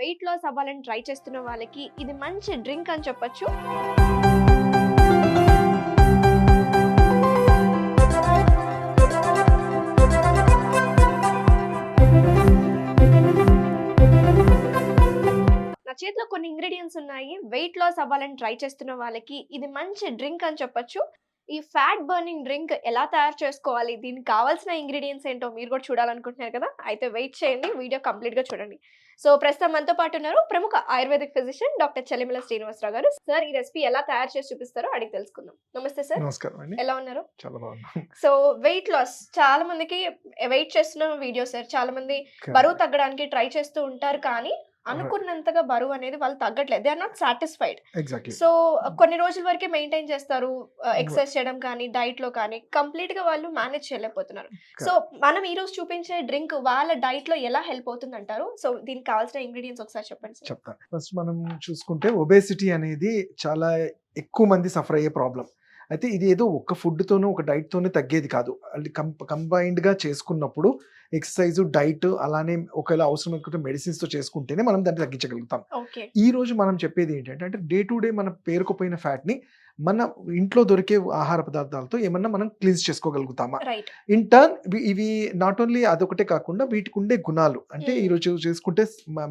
Weight loss అవ్వాలని try చేస్తున్న వాళ్ళకి ఇది మంచి డ్రింక్ అని చెప్పొచ్చు. నా చేతిలో కొన్ని ఇంగ్రీడియంట్స్ ఉన్నాయి. వెయిట్ లాస్ అవ్వాలని ట్రై చేస్తున్న వాళ్ళకి ఇది మంచి డ్రింక్ అని చెప్పొచ్చు. ఈ ఫ్యాట్ బర్నింగ్ డ్రింక్ ఎలా తయారు చేసుకోవాలి? దీనికి కావాల్సిన ఇంగ్రీడియంట్స్ ఏంటో మీరు కూడా చూడాలనుకుంటున్నారు కదా? అయితే వెయిట్ చేయండి వీడియో కంప్లీట్గా చూడండి. సో ప్రస్తుతం మనతో పాటు ఉన్నారు ప్రముఖ ayurvedic physician doctor Chalimala Srinivasa Rao గారు. సార్ ఈ రెసిపీ ఎలా తయారు చేసి చూపిస్తారో అడిగి తెలుసుకుందాం. నమస్తే సార్. నమస్కారం ఎలా ఉన్నారు? చాలా బాగున్నాం. సో వెయిట్ లాస్ చాలా మందికి వెయిట్ చేస్తున్న వీడియో సార్. చాలా మంది బరువు తగ్గడానికి ట్రై చేస్తూ ఉంటారు కానీ అనుకున్నంతగా బరువు అనేది వాళ్ళు తగ్గట్లేదు. They are not satisfied so కొన్ని రోజుల వరకే మెయింటైన్ చేస్తారు ఎక్సర్సైజ్ చేయడం కానీ డైట్లో కానీ కంప్లీట్గా వాళ్ళు మేనేజ్ చేయలేకపోతున్నారు. సో మనం ఈ రోజు చూపించే డ్రింక్ వాళ్ళ డైట్లో ఎలా హెల్ప్ అవుతుంది అంటారు సో దీనికి కావాల్సిన ఇంగ్రీడియంట్స్ ఒకసారి చెప్పండి చెప్తాను ఫస్ట్ మనం చూసుకుంటే ఒబేసిటీ అనేది చాలా ఎక్కువ మంది సఫర్ అయ్యే ప్రాబ్లం అయితే ఇది ఏదో ఒక ఫుడ్తోనూ ఒక డైట్తోనే తగ్గేది కాదు. కంబైన్డ్గా చేసుకున్నప్పుడు ఎక్సర్సైజ్ డైట్ అలానే ఒకవేళ అవసరం అనుకుంటే మెడిసిన్స్తో చేసుకుంటేనే మనం దాన్ని తగ్గించగలుగుతాం. ఈ రోజు మనం చెప్పేది ఏంటంటే అంటే డే టు డే మన పేరుకుపోయిన ఫ్యాట్ని మన ఇంట్లో దొరికే ఆహార పదార్థాలతో ఏమన్నా మనం క్లీన్స్ చేసుకోగలుగుతామా? ఇన్ టర్న్ ఇవి నాట్ ఓన్లీ అదొకటే కాకుండా వీటికి ఉండే గుణాలు. అంటే. ఈ రోజు చేసుకుంటే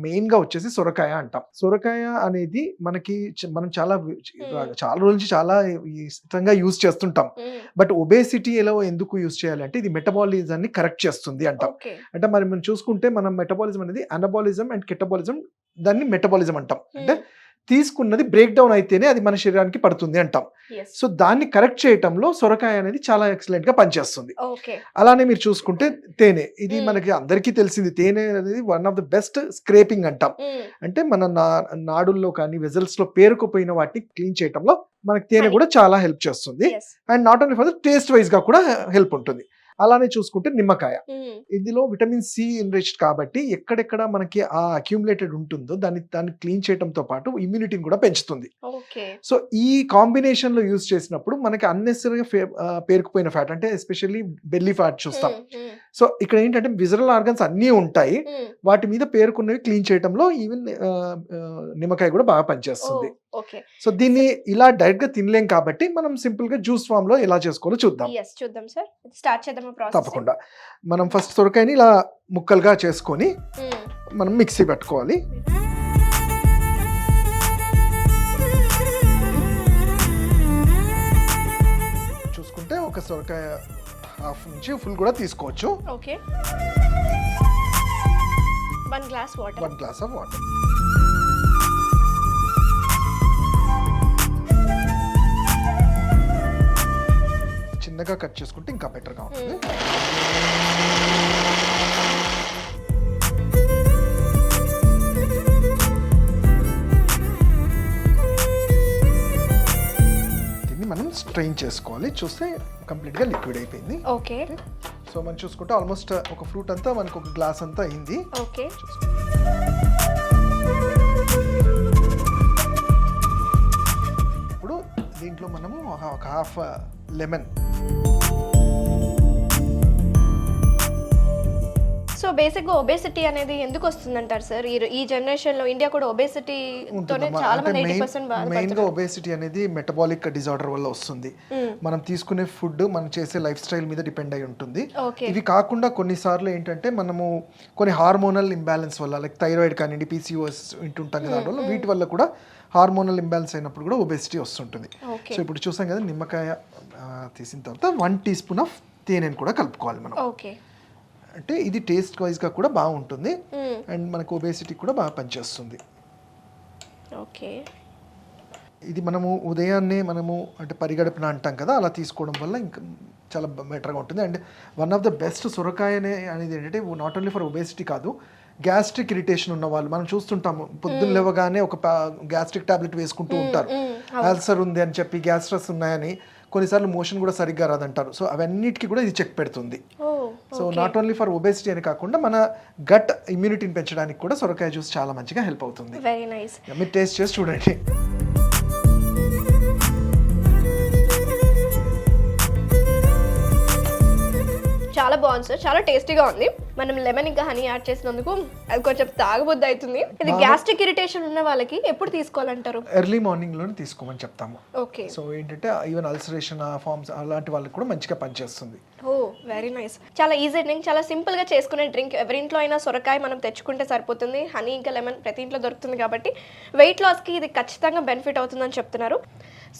మెయిన్గా వచ్చేసి సొరకాయ అంటాం. సొరకాయ అనేది మనకి మనం చాలా. చాలా రోజుల నుంచి చాలా ఇష్టంగా యూజ్ చేస్తుంటాం. బట్ ఒబేసిటీలో ఎందుకు యూజ్ చేయాలంటే ఇది మెటబాలిజాన్ని కరెక్ట్ చేస్తుంది అంటాం. అంటే మరి మనం చూసుకుంటే మనం మెటబాలిజం అనేది అనబాలిజం అండ్ కెటబాలిజం దాన్ని మెటబాలిజం అంటాం. అంటే తీసుకున్నది బ్రేక్ డౌన్ అయితేనే అది మన శరీరానికి పడుతుంది అంటాం. సో దాన్ని కరెక్ట్ చేయటంలో సొరకాయ అనేది చాలా ఎక్సలెంట్గా పనిచేస్తుంది. అలానే మీరు చూసుకుంటే తేనె. ఇది మ్మ్. మనకి అందరికీ తెలిసింది. తేనె అనేది one of the best scraping అంటాం. అంటే మన నా నాడుల్లో కానీ వెజల్స్లో పేరుకుపోయిన వాటిని క్లీన్ చేయటంలో మనకి తేనె. కూడా చాలా హెల్ప్ చేస్తుంది. And not only for taste వైజ్గా కూడా హెల్ప్ ఉంటుంది. అలానే చూసుకుంటే నిమ్మకాయ. ఇందులో విటమిన్ సి ఎన్రిచ్డ్ కాబట్టి ఎక్కడెక్కడ మనకి ఆ అక్యూములేటెడ్ ఉంటుందో దాన్ని దాన్ని క్లీన్ చేయడంతో పాటు ఇమ్యూనిటీని కూడా పెంచుతుంది. సో ఈ కాంబినేషన్లో యూజ్ చేసినప్పుడు మనకి అన్నెసరీగా పేరుకుపోయిన ఫ్యాట్ అంటే ఎస్పెషల్లీ బెల్లీ ఫ్యాట్ చూస్తాం. సో ఇక్కడ ఏంటంటే విజరల్ ఆర్గన్స్ అన్నీ ఉంటాయి. వాటి మీద పేరుకున్నవి క్లీన్ చేయడంలో ఈవెన్ నిమ్మకాయ కూడా బాగా పనిచేస్తుంది. సో దీన్ని ఇలా డైరెక్ట్గా తినలేం కాబట్టి మనం సింపుల్గా జ్యూస్ ఫామ్లో ఎలా చేసుకోవాలో చూద్దాం. చూద్దాం సార్ స్టార్ట్ తప్పకుండా. మనం ఫస్ట్ సొరకాయని ఇలా ముక్కలుగా చేసుకొని మనం మిక్సీ పెట్టుకోవాలి. చూసుకుంటే ఒక సొరకాయ హాఫ్ నుంచి ఫుల్ కూడా తీసుకోవచ్చు. Okay. One glass water. One glass of water. చిన్నగా కట్ చేసుకుంటే ఇంకా బెటర్గా ఉంటుంది. స్ట్రెయిన్ చేసుకోవాలి. చూస్తే కంప్లీట్గా లిక్విడ్ అయిపోయింది. ఓకే. సో మనం చూసుకుంటే ఆల్మోస్ట్ ఒక ఫ్రూట్ అంతా మనకు ఒక గ్లాస్ అంతా అయింది. ఓకే. ఇప్పుడు దీంట్లో మనము ఒక హాఫ్ లెమన్. సో బేసిక్గా ఒబేసిటీ అనేది ఎందుకు వస్తుందంటారు సార్ ఈ ఈ జనరేషన్లో ఇండియా కూడా ఒబేసిటీ తోనే చాలా మంది ఎయిటీ మెయిన్ పర్సెంట్ మెయిన్గా ఒబేసిటీ అనేది మెటబాలిక్ డిజార్డర్ వల్ల వస్తుంది. మనం తీసుకునే ఫుడ్ మనం చేసే లైఫ్ స్టైల్ మీద డిపెండ్ అయి ఉంటుంది. ఇవి కాకుండా కొన్నిసార్లు ఏంటంటే మనము కొన్ని హార్మోనల్ ఇంబ్యాలెన్స్ వల్ల లైక్ థైరాయిడ్ కానివ్వండి పీసీఓఎస్ వింటుంటాం కదా దానివల్ల వీటి వల్ల కూడా హార్మోనల్ ఇంబ్యాలెన్స్ అయినప్పుడు కూడా ఒబేసిటీ వస్తుంటుంది. సో ఇప్పుడు చూసాం కదా నిమ్మకాయ తీసిన తర్వాత వన్ టీ స్పూన్ ఆఫ్ తేనెని కూడా కలుపుకోవాలి మనం. ఓకే అంటే ఇది టేస్ట్ వైజ్గా కూడా బాగుంటుంది. అండ్ మనకు ఒబేసిటీ కూడా బాగా పనిచేస్తుంది. ఓకే ఇది మనము ఉదయాన్నే మనము అంటే పరిగడుపున అంటాం కదా అలా తీసుకోవడం వల్ల ఇంకా చాలా బెటర్గా ఉంటుంది. And one of the best సొరకాయ అనే అనేది ఏంటంటే నాట్ ఓన్లీ ఫర్ ఒబేసిటీ కాదు గ్యాస్ట్రిక్ ఇరిటేషన్ ఉన్న వాళ్ళు మనం చూస్తుంటాము పొద్దున్న లేవగానే ఒక గ్యాస్ట్రిక్ టాబ్లెట్ వేసుకుంటూ ఉంటారు. అల్సర్ ఉంది అని చెప్పి గ్యాస్ట్రస్ ఉన్నాయని కొన్నిసార్లు మోషన్ కూడా సరిగ్గా రాదంటారు. సో అవన్నిటికీ కూడా ఇది చెక్ పెడుతుంది. ఓ so not only for obesity అని కాకుండా మన గట్ ఇమ్యూనిటీని పెంచడానికి కూడా సొరకాయ జ్యూస్ చాలా మంచిగా హెల్ప్ అవుతుంది. వెరీ నైస్ మీరు టేస్ట్ చేసి చూడండి. బాగుంది సార్. చాలా టేస్టీగా ఉంది. మనం లెమన్ ఇంకా హనీ యాడ్ చేసినందుకు అది కొంచెం తాగబుద్ధి అవుతుంది. ఇది గ్యాస్ట్రిక్ ఇరిటేషన్ ఉన్న వాళ్ళకి ఎప్పుడు తీసుకోవాలంటారు? ఎర్లీ మార్నింగ్లోనే తీసుకోమని చెప్తాము. ఓకే. సో ఏంటంటే ఈవెన్ అల్సరేషన్ ఫార్మ్స్ అలాంటి వాళ్ళకి కూడా మంచిగా పనిచేస్తుంది. Oh very nice. చాలా ఈజీ డ్రింక్ చాలా సింపుల్గా చేసుకునే డ్రింక్. ఎవరింట్లో అయినా సొరకాయ మనం తెచ్చుకుంటే సరిపోతుంది. హనీ ఇంకా లెమన్ ప్రతి ఇంట్లో దొరుకుతుంది కాబట్టి వెయిట్ లాస్కి ఇది ఖచ్చితంగా బెనిఫిట్ అవుతుందని చెప్తున్నారు.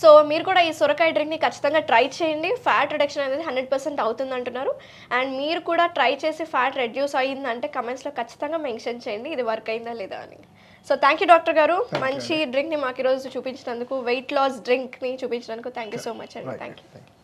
సో మీరు కూడా ఈ సొరకాయ డ్రింక్ని ఖచ్చితంగా ట్రై చేయండి. ఫ్యాట్ రిడక్షన్ అనేది హండ్రెడ్ పర్సెంట్ అవుతుంది అంటున్నారు అండ్ మీరు కూడా ట్రై చేసి ఫ్యాట్ రెడ్యూస్ అయ్యిందంటే comments లో ఖచ్చితంగా మెన్షన్ చేయండి. ఇది వర్క్ అయిందా లేదా అని. సో థ్యాంక్ యూ డాక్టర్ గారు. మంచి డ్రింక్ని మాకు ఈరోజు చూపించినందుకు వెయిట్ లాస్ డ్రింక్ని చూపించినందుకు థ్యాంక్ యూ సో మచ్ అండి. Thank you.